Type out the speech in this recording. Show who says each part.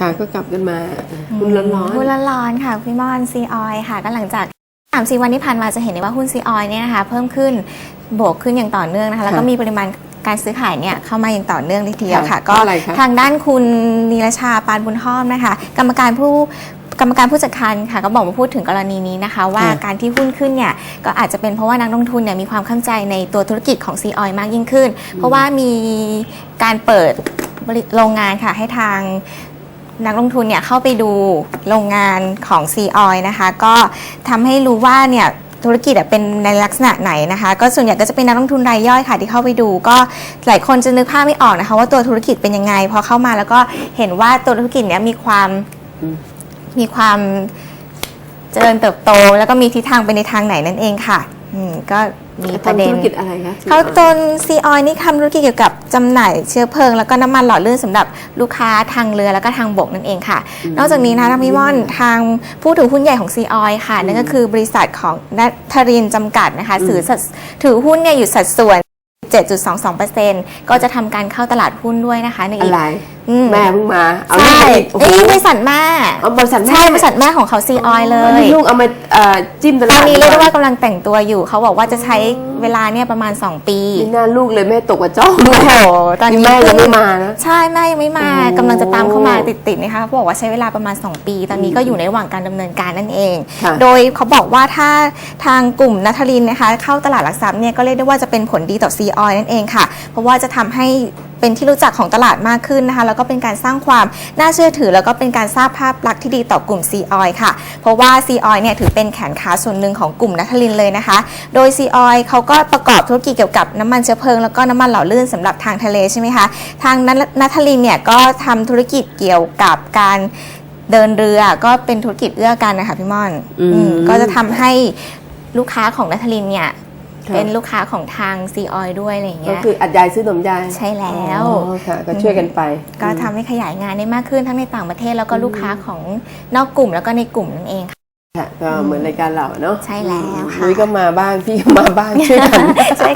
Speaker 1: ค่ะก็กลับกันมาคุณร้อนร้อน
Speaker 2: หุ้นร้อนๆค่ะพี่มอนซีออยค่ะ ก็หลังจากสามสี่วันที่ผ่านมาจะเห็นได้ว่าหุ้นซีออยเนี่ยนะคะเพิ่มขึ้นบวกขึ้นอย่างต่อเนื่องนะคะแล้วก็มีปริมาณการซื้อขายเนี่ยเข้ามาอย่างต่อเนื่องเลยทีเดียวค่ะ
Speaker 1: ก็อะไรคะ
Speaker 2: ทางด้านคุณนีรชาปานบุญห้อมนะคะ กรรมการผู้กรรมการผู้จัดการค่ะก็บอกมาพูดถึงกรณีนี้นะคะ ว่า
Speaker 1: ค่ะ
Speaker 2: การที่หุ้นขึ้นเนี่ยก็อาจจะเป็นเพราะว่านักลงทุนเนี่ยมีความเข้าใจในตัวธุรกิจของซีออยมากยิ่งขึ้น เพราะว่ามีการเปิดบริโรงงานค่ะให้ทาง นักลงทุนเนี่ยเข้าไปดูโรงงานของ c ีออยนะคะ ก็ทำให้รู้ว่าเนี่ยธุรกิจเป็นในลักษณะไหนนะคะ ก็ส่วนใหญ่ก็จะเป็นนักลงทุนรายย่อยค่ะที่เข้าไปดู ก็หลายคนจะนึกภาพไม่ออกนะคะ ว่าตัวธุรกิจเป็นยังไงพอเข้ามาแล้วก็เห็นว่าตัวธุรกิจเนี้ยมีควา
Speaker 1: ม
Speaker 2: มีความเจริญเติบโต แล้วก็มีทิศทางไปในทางไหนนั่นเองค่ะ อืมก็มีประเด็
Speaker 1: ทำ
Speaker 2: น
Speaker 1: ธุรกิจอะไรคะ
Speaker 2: เขาตนซีออยนี่ทำธุรกิจเกี่ยวกับจำหน่ายเชื้อเพลิง แล้วก็น้ำมันหล่อลื่นสำหรับลูกค้าทางเรือแล้วก็ทางบกนั่นเองค่ะ นอกจากนี้นะทางพี่ม่อนทางผู้ถือหุ้นใหญ่ของซีออยค่ะ นั่นก็คือบริษัทของนัทรินจำกัดนะคะถือสัดถือหุ้นเนี่ยอยู่สัดส่วน 7.22%ก็จะทำการเข้าตลาดหุ้นด้วยนะคะใน
Speaker 1: อะ
Speaker 2: อีก
Speaker 1: ไร
Speaker 2: อืม
Speaker 1: แม่เพิ่งมาเอา
Speaker 2: ใช่
Speaker 1: ลูกมาอีกโอ้โห
Speaker 2: เอ้ยบริษัทแม่
Speaker 1: เอาบริษัทแม่
Speaker 2: ใช่บริษัทแม่ของเขาซีออยเล
Speaker 1: วัน
Speaker 2: ย
Speaker 1: นี้ลูกเอามาเอ่อจิ้มต
Speaker 2: ต
Speaker 1: ลา
Speaker 2: อ
Speaker 1: ด
Speaker 2: นนี้เรียกได้ว่ากำลังแต่งตัวอยู่ เขาบอกว่าจะใช้เวลาเนี่ยประมาณ 2 ปี
Speaker 1: นี่หน้าลูกเลยแม่ตกกระจ้อง
Speaker 2: โอ้โหตอนนี้
Speaker 1: แม่ยังไม่มานะ
Speaker 2: ใช่แม่ยังไม่มา
Speaker 1: โอ้
Speaker 2: กำลังจะตามเข้ามาติดๆนะคะเขาบอกว่าใช้เวลาประมาณ 2 ปี ตอนนี้ก็อยู่ในระหว่างการดำเนินการนั่นเอง
Speaker 1: ค่ะ
Speaker 2: โดยเขาบอกว่าถ้าทางกลุ่มนัทลินนะคะ เข้าตลาดหลักทรัพย์เนี่ยก็เรียกได้ว่าจะเป็นผลดีต่อ c ีออนั่นเองค่ะ เพราะว่าจะทำให้ เป็นที่รู้จักของตลาดมากขึ้นนะคะ แล้วก็เป็นการสร้างความน่าเชื่อถือ แล้วก็เป็นการสร้างภาพลักษณ์ที่ดีต่อกลุ่ม c ีออยค่ะ เพราะว่า c ีออยเนี่ยถือเป็นแขนขาส่วนหนึ่งของกลุ่มนัทลินเลยนะคะ โดย c ีออยเขาก็ประกอบธุรกิจเกี่ยวกับน้ำมันเชื้อเพลิง แล้วก็น้ำมันหล่อลื่นสำหรับทางทะเลใช่ไหมคะ ทางนัทลินเนี่ยก็ทำธุรกิจเกี่ยวกับการเดินเรือก็เป็นธุรกิจเอื้อกันนะคะพี่ม่อน
Speaker 1: อืม
Speaker 2: อืมก็จะทำให้ลูกค้าของนัทลินเนี่ย
Speaker 1: ค่ะ
Speaker 2: เป็นลูกค้าของทางซีออยด้วยอะไรอย่าง
Speaker 1: ก็
Speaker 2: เงี้ย
Speaker 1: คืออัดยายซื้อนมยาย
Speaker 2: ใช่แล้ว
Speaker 1: อ๋อค่ะ ก็ช่วยกันไป
Speaker 2: ก็ทำให้ขยายงานได้มากขึ้นทั้งในต่างประเทศแล้วก็ลูกค้าของนอกกลุ่มแล้วก็ในกลุ่มนั่นเองค่ะ
Speaker 1: ค่ะก็เหมือนรายการเราเนาะ
Speaker 2: ใช่แล้วค่ะ
Speaker 1: นุ้ยก็มาบ้าง พี่ก็มาบ้างช่วยกัน
Speaker 2: ใช่